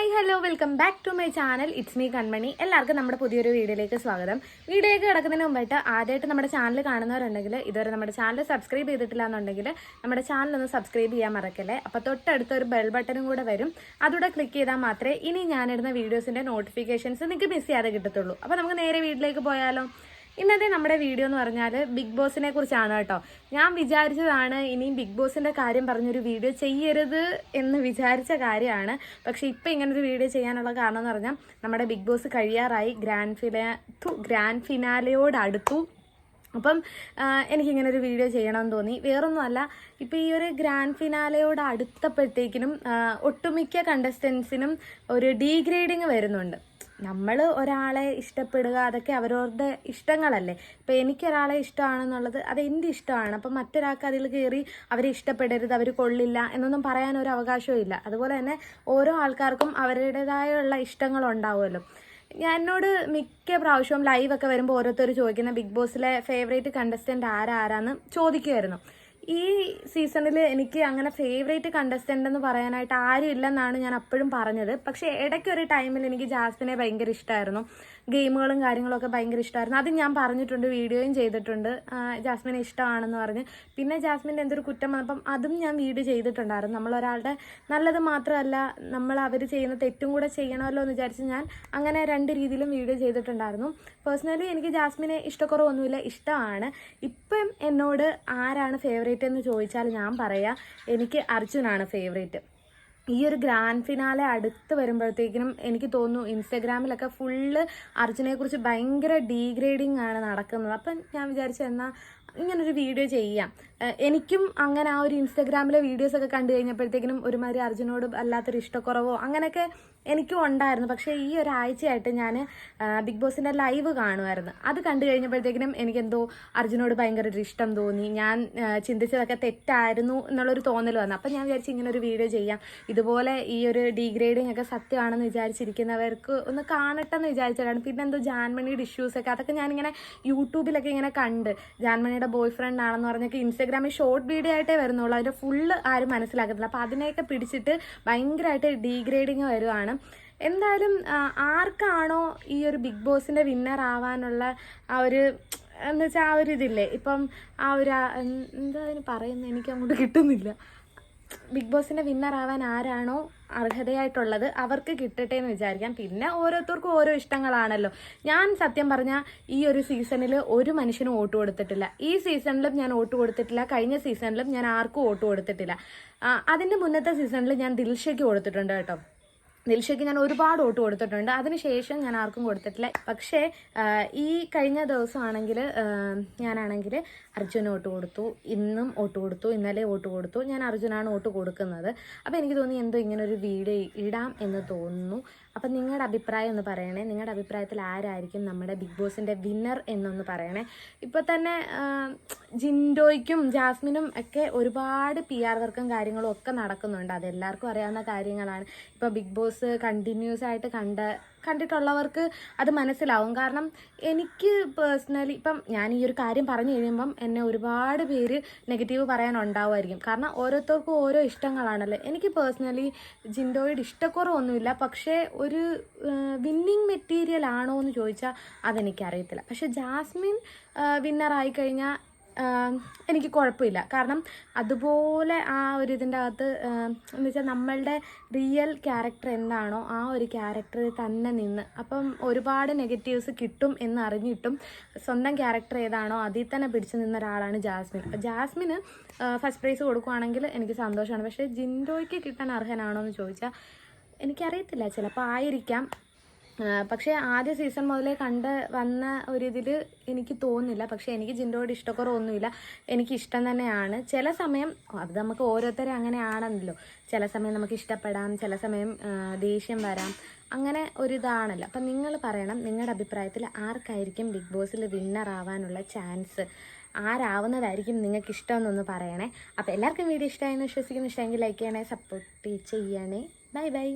Hi hello welcome back to my channel it's me Kanmani എല്ലാവർക്കും നമ്മുടെ പുതിയൊരു വീഡിയോയിലേക്ക് സ്വാഗതം. വീഡിയോയിലേക്ക് കിടക്കുന്നതിന് മുമ്പായിട്ട് ആദ്യമായിട്ട് നമ്മുടെ ചാനൽ കാണുന്നവരുണ്ടെങ്കിൽ ഇതുവരെ നമ്മുടെ ചാനൽ സബ്സ്ക്രൈബ് ചെയ്തിട്ടില്ല എന്നുണ്ടെങ്കിൽ നമ്മുടെ ചാനൽ ഒന്ന് സബ്സ്ക്രൈബ് ചെയ്യാൻ മറക്കല്ലേ? അപ്പോൾ തൊട്ടടുത്ത ഒരു ബെൽ ബട്ടണും കൂടെ വരും. അതുകൂടെ ക്ലിക്ക് ചെയ്താൽ മാത്രമേ ഇനി ഞാനിടുന്ന വീഡിയോസിന്റെ നോട്ടിഫിക്കേഷൻസ് നിങ്ങൾക്ക് മിസ് ചെയ്യാതെ കിട്ടത്തുള്ളൂ. അപ്പോൾ നമുക്ക് നേരെ വീട്ടിലേക്ക് പോയാലോ? ഇന്നത്തെ നമ്മുടെ വീഡിയോ എന്ന് പറഞ്ഞാൽ ബിഗ് ബോസിനെ കുറിച്ചാണ് കേട്ടോ. ഞാൻ വിചാരിച്ചതാണ് ഇനിയും ബിഗ് ബോസിന്റെ കാര്യം പറഞ്ഞൊരു വീഡിയോ ചെയ്യരുത് എന്ന് വിചാരിച്ച കാര്യമാണ്. പക്ഷെ ഇപ്പം ഇങ്ങനൊരു വീഡിയോ ചെയ്യാനുള്ള കാരണം എന്ന് പറഞ്ഞാൽ നമ്മുടെ ബിഗ് ബോസ് കഴിയാറായി. ഗ്രാൻഡ് ഫിനാ ഗ്രാൻഡ് ഫിനാലയോടടുത്തു അപ്പം എനിക്കിങ്ങനൊരു വീഡിയോ ചെയ്യണമെന്ന് തോന്നി. വേറൊന്നുമല്ല ഇപ്പം ഈ ഒരു ഗ്രാൻഡ് ഫിനാലയോട് അടുത്തപ്പോഴത്തേക്കിനും ഒട്ടുമിക്ക കണ്ടസ്റ്റൻസിനും ഒരു ഡീഗ്രേഡിങ് വരുന്നുണ്ട്. നമ്മൾ ഒരാളെ ഇഷ്ടപ്പെടുക അതൊക്കെ അവരവരുടെ ഇഷ്ടങ്ങളല്ലേ? ഇപ്പം എനിക്കൊരാളെ ഇഷ്ടമാണെന്നുള്ളത് അത് എന്റെ ഇഷ്ടമാണ്. അപ്പം മറ്റൊരാൾക്ക് അതിൽ കയറി അവരെ ഇഷ്ടപ്പെടരുത് അവർ കൊള്ളില്ല എന്നൊന്നും പറയാൻ ഒരു അവകാശവും ഇല്ല. അതുപോലെ തന്നെ ഓരോ ആൾക്കാർക്കും അവരുടേതായുള്ള ഇഷ്ടങ്ങളുണ്ടാവുമല്ലോ എന്നോട് മിക്ക പ്രാവശ്യവും ലൈവൊക്കെ വരുമ്പോൾ ഓരോരുത്തർ ചോദിക്കുന്ന ബിഗ് ബോസിലെ ഫേവറേറ്റ് കണ്ടസ്റ്റന്റ് ആരാരാന്ന് ചോദിക്കുമായിരുന്നു ഈ സീസണിൽ എനിക്ക് അങ്ങനെ ഫേവറേറ്റ് കണ്ടസ്റ്റന്റ് എന്ന് പറയാനായിട്ട് ആരും ഇല്ലെന്നാണ് ഞാൻ അപ്പോഴും പറഞ്ഞത്. പക്ഷേ ഇടയ്ക്കൊരു ടൈമിൽ എനിക്ക് ജാസ്മിനെ ഭയങ്കര ഇഷ്ടമായിരുന്നു ഗെയിമുകളും കാര്യങ്ങളൊക്കെ ഭയങ്കര ഇഷ്ടമായിരുന്നു അത് ഞാൻ പറഞ്ഞിട്ടുണ്ട് വീഡിയോയും ചെയ്തിട്ടുണ്ട്. ജാസ്മിൻ ഇഷ്ടമാണെന്ന് പറഞ്ഞ്. പിന്നെ ജാസ്മിന്റെ എന്തൊരു കുറ്റം വന്നപ്പം അതും ഞാൻ വീഡിയോ ചെയ്തിട്ടുണ്ടായിരുന്നു. നമ്മളൊരാളുടെ നല്ലത് മാത്രമല്ല നമ്മൾ അവർ ചെയ്യുന്ന തെറ്റും കൂടെ ചെയ്യണമല്ലോ എന്ന് വിചാരിച്ച് ഞാൻ അങ്ങനെ രണ്ട് രീതിയിലും വീഡിയോ ചെയ്തിട്ടുണ്ടായിരുന്നു. പേഴ്സണലി എനിക്ക് ജാസ്മിനെ ഇഷ്ടക്കുറവൊന്നുമില്ല ഇഷ്ടമാണ്. ഇപ്പം എന്നോട് ആരാണ് ഫേവറേറ്റ് എന്ന് ചോദിച്ചാൽ ഞാൻ പറയാം എനിക്ക് അർജുനാണ് ഫേവറേറ്റ് ഈ ഒരു ഗ്രാൻഡ് ഫിനാലെ അടുത്ത് വരുമ്പോഴത്തേക്കിനും എനിക്ക് തോന്നുന്നു ഇൻസ്റ്റഗ്രാമിലൊക്കെ ഫുള്ള് അർജുനെ കുറിച്ച് ഭയങ്കര ഡീഗ്രേഡിങ് ആണ് നടക്കുന്നത്. അപ്പം ഞാൻ വിചാരിച്ചു എന്നാൽ ഇങ്ങനൊരു വീഡിയോ ചെയ്യാം. എനിക്കും അങ്ങനെ ആ ഒരു ഇൻസ്റ്റാഗ്രാമിലെ വീഡിയോസ് ഒക്കെ കണ്ടു കഴിഞ്ഞപ്പോഴത്തേക്കിനും ഒരുമാതിരി അർജുനോട് അല്ലാത്തൊരു ഇഷ്ടക്കുറവോ അങ്ങനെയൊക്കെ എനിക്കും ഉണ്ടായിരുന്നു. പക്ഷേ ഈ ഒരാഴ്ചയായിട്ട് ഞാൻ ബിഗ് ബോസിന്റെ ലൈവ് കാണുമായിരുന്നു. അത് കണ്ടു കഴിഞ്ഞപ്പോഴത്തേക്കിനും എനിക്കെന്തോ അർജുനോട് ഭയങ്കര ഒരു ഇഷ്ടം തോന്നി. ഞാൻ ചിന്തിച്ചതൊക്കെ തെറ്റായിരുന്നു എന്നുള്ളൊരു തോന്നൽ വന്നു. അപ്പം ഞാൻ വിചാരിച്ചു ഇങ്ങനെ ഒരു വീഡിയോ ചെയ്യാം. ഇതുപോലെ ഈ ഒരു ഡീഗ്രേഡിങ് ഒക്കെ സത്യമാണെന്ന് വിചാരിച്ചിരിക്കുന്നവർക്ക് ഒന്ന് കാണട്ടെന്ന് വിചാരിച്ചതാണ്. പിന്നെ എന്തോ ജാൻമണിയുടെ ഇഷ്യൂസൊക്കെ അതൊക്കെ ഞാനിങ്ങനെ യൂട്യൂബിലൊക്കെ ഇങ്ങനെ കണ്ട്. ജാൻമണിയുടെ ബോയ് ഫ്രണ്ട് ആണെന്ന് പറഞ്ഞൊക്കെ ഇൻസ്റ്റാഗ്രാമിൽ ഷോർട്ട് വീഡിയോ ആയിട്ടേ വരുന്നുള്ളൂ. അതിന്റെ ഫുള്ള് ആരും മനസ്സിലാക്കത്തില്ല അപ്പോൾ അതിനെയൊക്കെ പിടിച്ചിട്ട് ഭയങ്കരമായിട്ട് ഡീഗ്രേഡിങ് വരുവാണ്. എന്തായാലും ആർക്കാണോ ഈ ഒരു ബിഗ് ബോസിന്റെ വിന്നർ ആവാനുള്ള ആ ഒരു എന്ന് വെച്ചാൽ ആ ഒരു ഇതില്ലേ? ഇപ്പം ആ ഒരു എന്താ അതിന് പറയുന്നത് എനിക്ക് അങ്ങോട്ട് കിട്ടുന്നില്ല. ബിഗ് ബോസിന്റെ വിന്നർ ആവാൻ ആരാണോ അർഹതയായിട്ടുള്ളത് അവർക്ക് കിട്ടട്ടെ എന്ന് വിചാരിക്കാം. പിന്നെ ഓരോരുത്തർക്കും ഓരോ ഇഷ്ടങ്ങളാണല്ലോ. ഞാൻ സത്യം പറഞ്ഞാൽ ഈ ഒരു സീസണിൽ ഒരു മനുഷ്യനും വോട്ട് കൊടുത്തിട്ടില്ല. ഈ സീസണിലും ഞാൻ വോട്ട് കൊടുത്തിട്ടില്ല. കഴിഞ്ഞ സീസണിലും ഞാൻ ആർക്കും വോട്ട് കൊടുത്തിട്ടില്ല. അതിന്റെ മുന്നത്തെ സീസണിൽ ഞാൻ ദിൽഷയ്ക്ക് കൊടുത്തിട്ടുണ്ട് കേട്ടോ. ദിൽഷയ്ക്ക് ഞാൻ ഒരുപാട് വോട്ട് കൊടുത്തിട്ടുണ്ട്. അതിനുശേഷം ഞാൻ ആർക്കും കൊടുത്തിട്ടില്ല. പക്ഷേ ഈ കഴിഞ്ഞ ദിവസമാണെങ്കിൽ ഞാനാണെങ്കിൽ അർജുന വോട്ട് കൊടുത്തു. ഇന്നും വോട്ട് കൊടുത്തു. ഇന്നലെ വോട്ട് കൊടുത്തു. ഞാൻ അർജുനാണ് വോട്ട് കൊടുക്കുന്നത്. അപ്പോൾ എനിക്ക് തോന്നി എന്തോ ഇങ്ങനെ ഒരു വീഡിയോ ഇടാം എന്ന് തോന്നുന്നു. അപ്പം നിങ്ങളുടെ അഭിപ്രായം ഒന്ന് പറയണേ. നിങ്ങളുടെ അഭിപ്രായത്തിൽ ആരായിരിക്കും നമ്മുടെ ബിഗ് ബോസിന്റെ വിന്നർ എന്നൊന്ന് പറയണേ. ഇപ്പോൾ തന്നെ ജിൻഡോയ്ക്കും ജാസ്മിനും ഒക്കെ ഒരുപാട് പി ആർ വർക്കും കാര്യങ്ങളും ഒക്കെ നടക്കുന്നുണ്ട്. അതെല്ലാവർക്കും അറിയാവുന്ന കാര്യങ്ങളാണ്. ഇപ്പോൾ ബിഗ് ബോസ് കണ്ടിന്യൂസ് ആയിട്ട് കണ്ട കണ്ടിട്ടുള്ളവർക്ക് അത് മനസ്സിലാവും. കാരണം എനിക്ക് പേഴ്സണലി ഇപ്പം ഞാൻ ഈ ഒരു കാര്യം പറഞ്ഞു കഴിയുമ്പം എന്നെ ഒരുപാട് പേര് നെഗറ്റീവ് പറയാനുണ്ടാവുമായിരിക്കും. കാരണം ഓരോരുത്തർക്കും ഓരോ ഇഷ്ടങ്ങളാണല്ലോ. എനിക്ക് പേഴ്സണലി ജിൻഡോയുടെ ഇഷ്ടക്കുറവൊന്നുമില്ല. പക്ഷേ ഒരു വിന്നിങ് മെറ്റീരിയൽ ആണോ എന്ന് ചോദിച്ചാൽ അതെനിക്കറിയത്തില്ല. പക്ഷെ ജാസ്മിൻ വിന്നറായി കഴിഞ്ഞാൽ എനിക്ക് കുഴപ്പമില്ല. കാരണം അതുപോലെ ആ ഒരു ഇതിന്റെ അകത്ത് എന്ന് വെച്ചാൽ നമ്മളുടെ റിയൽ ക്യാരക്ടർ എന്താണോ ആ ഒരു ക്യാരക്ടറിൽ തന്നെ നിന്ന്. അപ്പം ഒരുപാട് നെഗറ്റീവ്സ് കിട്ടും എന്ന് അറിഞ്ഞിട്ടും സ്വന്തം ക്യാരക്ടർ ഏതാണോ അതിൽ തന്നെ പിടിച്ചു നിന്ന ഒരാളാണ് ജാസ്മിൻ. അപ്പോൾ ജാസ്മിന് ഫസ്റ്റ് പ്രൈസ് കൊടുക്കുവാണെങ്കിൽ എനിക്ക് സന്തോഷമാണ്. പക്ഷേ ജിൻഡോയ്ക്ക് കിട്ടാൻ അർഹനാണോ എന്ന് ചോദിച്ചാൽ എനിക്കറിയത്തില്ല. ചിലപ്പോൾ ആയിരിക്കാം. പക്ഷേ ആദ്യ സീസൺ മുതലേ കണ്ട് വന്ന ഒരിതിൽ എനിക്ക് തോന്നുന്നില്ല. പക്ഷേ എനിക്ക് ജിൻഡോയുടെ ഇഷ്ടക്കുറവൊന്നുമില്ല എനിക്ക് ഇഷ്ടം തന്നെയാണ്. ചില സമയം അത് നമുക്ക് ഓരോരുത്തരെ അങ്ങനെയാണല്ലോ. ചില സമയം നമുക്ക് ഇഷ്ടപ്പെടാം ചില സമയം ദേഷ്യം വരാം. അങ്ങനെ ഒരിതാണല്ലോ അപ്പം നിങ്ങൾ പറയണം നിങ്ങളുടെ അഭിപ്രായത്തിൽ ആർക്കായിരിക്കും ബിഗ് ബോസിൽ വിന്നർ ആവാനുള്ള ചാൻസ് ആരാവുന്നതായിരിക്കും നിങ്ങൾക്ക് ഇഷ്ടമെന്നൊന്ന് പറയണേ. അപ്പോൾ എല്ലാവർക്കും വീഡിയോ ഇഷ്ടമായെന്ന് വിശ്വസിക്കുന്നു. ഇഷ്ടമെങ്കിൽ ലൈക്ക് ചെയ്യണേ സപ്പോർട്ട് ചെയ്യണേ. Bye bye